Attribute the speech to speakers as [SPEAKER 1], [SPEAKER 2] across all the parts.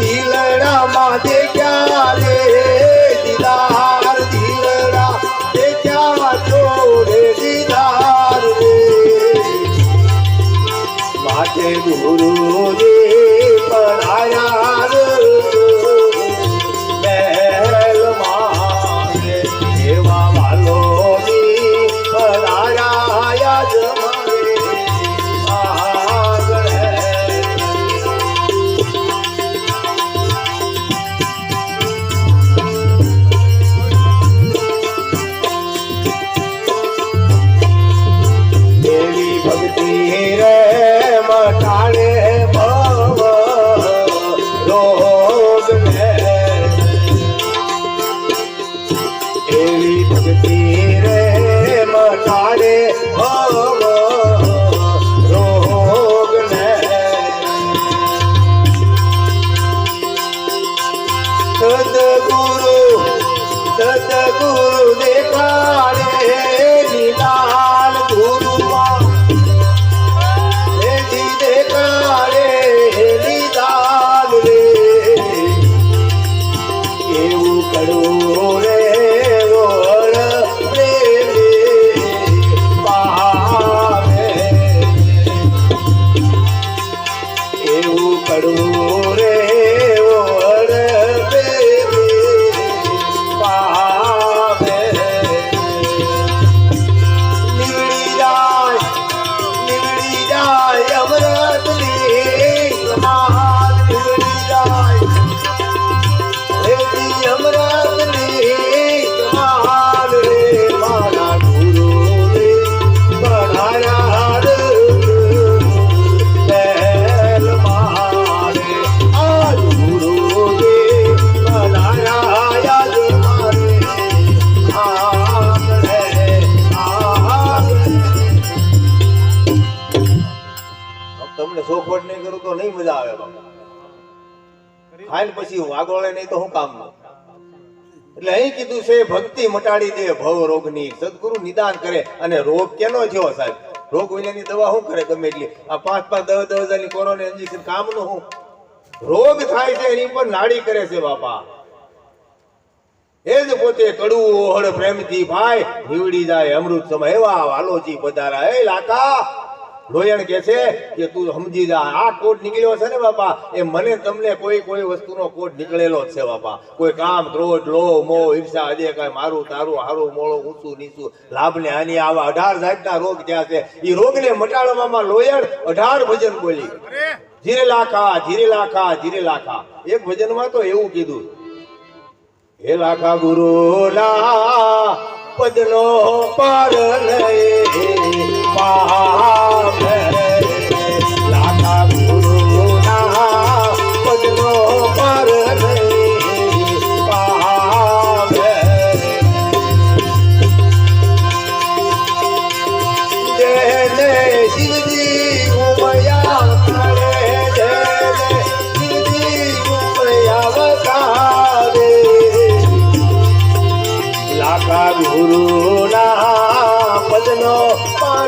[SPEAKER 1] દિલડામાં દેખ્યા તમને સોખવટ નહીં કરું તો નહીં મજા આવે બાપા. ખાઈને પછી વાગોળે નહીં તો હું કામ એટલે અહીં કીધું છે, ભક્તિ મટાડી દે ભવ રોગની. સદગુરુ નિદાન કરે. અને રોગ કેનો થયો સાહેબ? રોગ વિનાની દવા શું કરે ગમે એટલી? આ પાંચ પાંચ દસ દસ હજારની કોરોના ઇન્જેક્શન કામનું શું રોગ થાય છે એની પર નાડી કરે છે બાપા. એ જ પોતે કડવું ઓહળ પ્રેમથી ભાઈ, નીવડી જાય અમૃત સમય એવા વાલોજી પધારા. એ લાકા લોયણ કે છે કે તું સમજી જા આ કોટ નીકળ્યો છે ને બાપા એ મને તમને કોઈ કોઈ વસ્તુનો કોટ નીકળેલો જ છે બાપા. કોઈ કામ ક્રોધ લો મોહ ઈર્ષા અજે કાંઈ મારું તારું હારું મોળું ઊંચું નીચું લાભ ને હાની આવા. અઢાર જાતના રોગ થયા છે. એ રોગને મટાડવામાં લોયણ અઢાર ભજન બોલી. જીરે લાખા જીરે લાખા જીરે લાખા એક ભજનમાં તો એવું કીધું. હે લાખા ગુરુ ના પદનો પાર લઈ Bahadır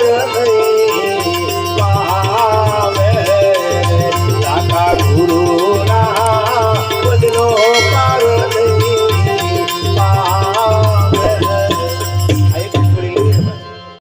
[SPEAKER 1] Hare